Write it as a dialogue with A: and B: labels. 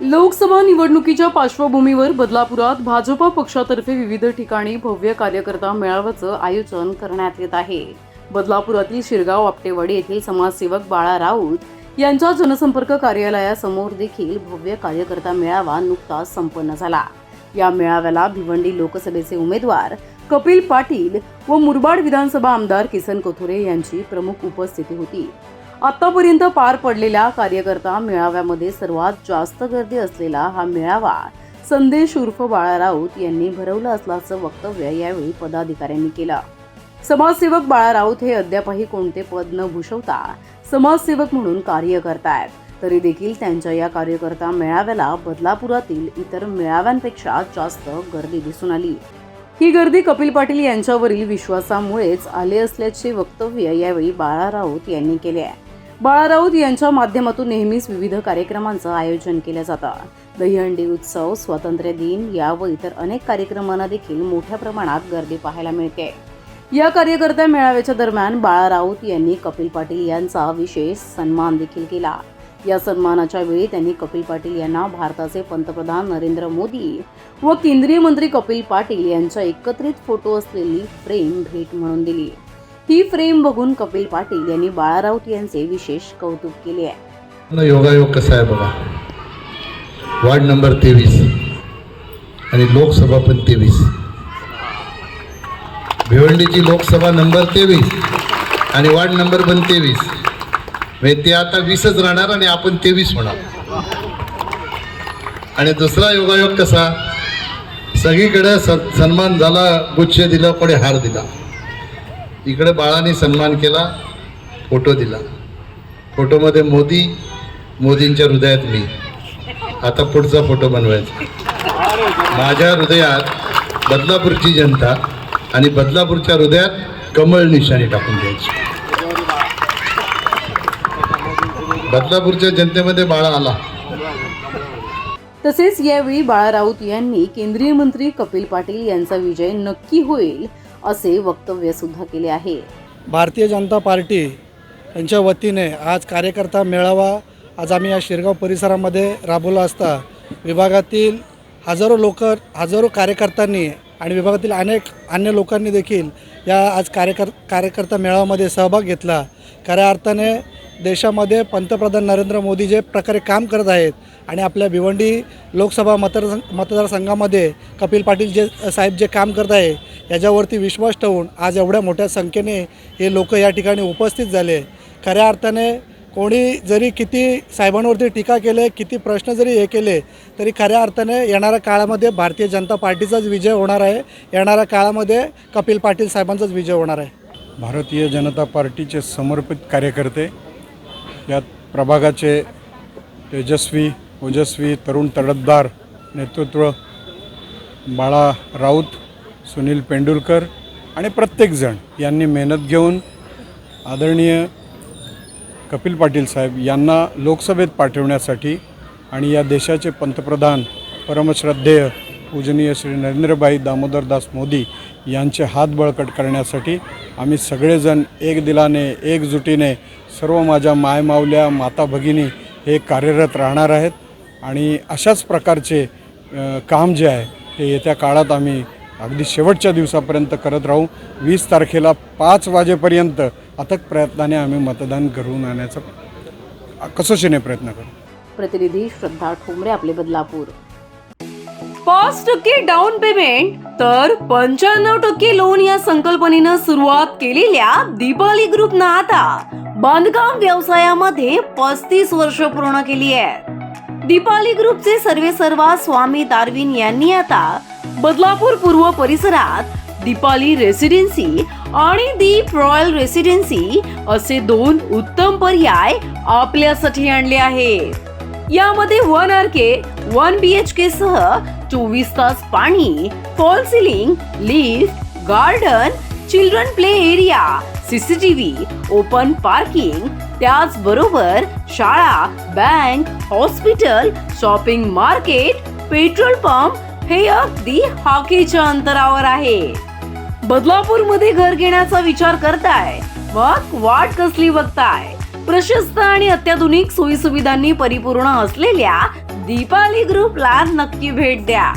A: लोकसभा निवडणुकीच्या पार्श्वभूमीवर बदलापुरात भाजपा पक्षातर्फे विविध ठिकाणी भव्य कार्यकर्ता मेळाव्याचं आयोजन करण्यात येत आहे. बदलापुरातील शिरगाव आपटेवाडी येथील समाजसेवक बाळा राऊत यांच्या जनसंपर्क कार्यालयासमोर देखील भव्य कार्यकर्ता मेळावा नुकताच संपन्न झाला. या मेळाव्याला भिवंडी लोकसभेचे उमेदवार कपिल पाटील व मुरबाड विधानसभा आमदार किसन कोथोरे यांची प्रमुख उपस्थिती होती. आतापर्यंत पार पडलेल्या कार्यकर्ता मेळाव्यामध्ये सर्वात जास्त गर्दी असलेला हा मेळावा संदेश उर्फ बाळा राऊत यांनी भरवला असल्याचं वक्तव्य यावेळी पदाधिकाऱ्यांनी केलं. समाजसेवक बाळा राऊत हे अद्यापही कोणते पद न भूषवता समाजसेवक म्हणून कार्य करतायत. तरी देखील त्यांच्या या कार्यकर्ता मेळाव्याला बदलापुरातील इतर मेळाव्यांपेक्षा जास्त गर्दी दिसून आली. ही गर्दी कपिल पाटील यांच्यावरील विश्वासामुळेच आले असल्याचे वक्तव्य यावेळी बाळा राऊत यांनी केले आहे. बाळा राऊत यांच्या माध्यमातून नेहमीच विविध कार्यक्रमांचं आयोजन केलं जातं. दहीहंडी उत्सव स्वातंत्र्य दिन या व इतर अनेक कार्यक्रमांना देखील मोठ्या प्रमाणात गर्दी पाहायला मिळते. या कार्यकर्त्या मेळाव्याच्या दरम्यान बाळा राऊत यांनी कपिल पाटील यांचा विशेष सन्मान देखील केला. या सन्मानाच्या वेळी त्यांनी कपिल पाटील यांना भारताचे पंतप्रधान नरेंद्र मोदी व केंद्रीय मंत्री कपिल पाटील यांच्या एकत्रित फोटो असलेली फ्रेम भेट म्हणून दिली. ही फ्रेम बघून कपिल पाटील यांनी बाळा राऊत यांचे विशेष कौतुक केले आहे.
B: योगायोग कसा आहे बघा? वार्ड नंबर तेवीस आणि लोकसभा पण तेवीस. भिवंडीची लोकसभा नंबर तेवीस आणि वार्ड नंबर पण तेवीस. म्हणजे ते आता वीसच राहणार आणि आपण तेवीस होणार. आणि दुसरा योगायोग कसा? सगळीकडे स सन्मान झाला गुच्छ दिला कोणी हार दिला. इकडे बाळाने सन्मान केला फोटो दिला. फोटोमध्ये मोदी मोदींच्या हृदयात मी. आता पुढचा फोटो बनवायचा. माझ्या हृदयात बदलापूरची जनता आणि बदलापूरच्या हृदयात कमळ निशाणी टाकून द्यायची. बदलापूरच्या जनतेमध्ये बाळा आला.
A: तसेच यावेळी बाळा राऊत यांनी केंद्रीय मंत्री कपिल पाटील यांचा विजय नक्की होईल असे वक्तव्य सुद्धा केले आहे.
C: भारतीय जनता पार्टी यांच्या वतीने आज कार्यकर्ता मेळावा आज आम्ही या शिरगाव परिसरामध्ये राबवला असता. विभागातील हजारो लोक हजारो कार्यकर्त्यांनी आणि विभागातील अनेक अन्य लोकांनी देखील या आज कार्यकर कार्यकर्ता मेळाव्यामध्ये सहभाग घेतला. खऱ्या अर्थाने देशामध्ये पंतप्रधान नरेंद्र मोदी जे प्रकारे काम करत आहेत आणि आपल्या भिवंडी लोकसभा मतदार मतदारसंघामध्ये कपिल पाटील जे साहेब जे काम करत आहे याच्यावरती विश्वास ठेवून आज एवढ्या मोठ्या संख्येने हे लोक या ठिकाणी उपस्थित झाले खऱ्या अर्थाने कोणी जरी किती साहेबांवरती टीका केले किती प्रश्न जरी हे केले तरी खऱ्या अर्थाने येणाऱ्या काळामध्ये भारतीय जनता पार्टीचाच विजय होणार आहे. येणाऱ्या काळामध्ये कपिल पाटील साहेबांचाच विजय होणार आहे.
D: भारतीय जनता पार्टीचे समर्पित कार्यकर्ते यात प्रभागाचे तेजस्वी ओजस्वी तरुण तडफदार नेतृत्व बाळा राऊत सुनील पेंडुलकर आणि प्रत्येकजण यांनी मेहनत घेऊन आदरणीय कपिल पाटील साहेब यांना लोकसभेत पाठवण्यासाठी आणि या देशाचे पंतप्रधान परमश्रद्धेय पूजनीय श्री नरेंद्रभाई दामोदरदास मोदी यांचे हात बळकट करण्यासाठी आम्ही सगळेजण एक दिलाने एकजुटीने सर्व माझ्या मायमावल्या माता भगिनी हे कार्यरत राहणार आहेत. आणि अशाच प्रकारचे काम जे आहे ते येत्या काळात आम्ही अगदी शेवटच्या दिवसापर्यंत करत राहू. वीस तारखेला पाच वाजेपर्यंत अथक प्रयत्नाने आम्ही मतदान घडवून आणण्याचा कसोशीने प्रयत्न करू?
A: प्रतिनिधी श्रद्धा ठोंबरे आपले बदलापूर. पाच टक्के डाऊन पेमेंट तर पंच्याण्णव टक्के लोन या संकल्पनेनं सुरुवात केलेल्या दीपाली ग्रुपनं आता. बांधकाम व्यवसायामध्ये पस्तीस वर्ष पूर्ण केली आहे दीपाली ग्रुपचे सर्वे सर्वा स्वामी दारविन यांनी आता बदलापूर पूर्व परिसरात दीपाली रेसिडेन्सी आणि दीप रॉयल रेसिडेन्सी असे दोन उत्तम पर्याय आपल्यासाठी आणले आहेत. यामध्ये one R K one B H K सह चोवीस तास पाणी fall ceiling lift garden children play area CCTV open parking त्याचबरोबर शाळा bank hospital shopping market petrol pump हे अगदी हॉकीच्या अंतरावर आहे. बदलापूरमध्ये घर घेण्याचा विचार करताय. मग वाट कसली बघताय? प्रशस्त आणि अत्याधुनिक सोयीसुविधांनी परिपूर्ण असलेल्या दीपाली ग्रुपला नक्की भेट द्या.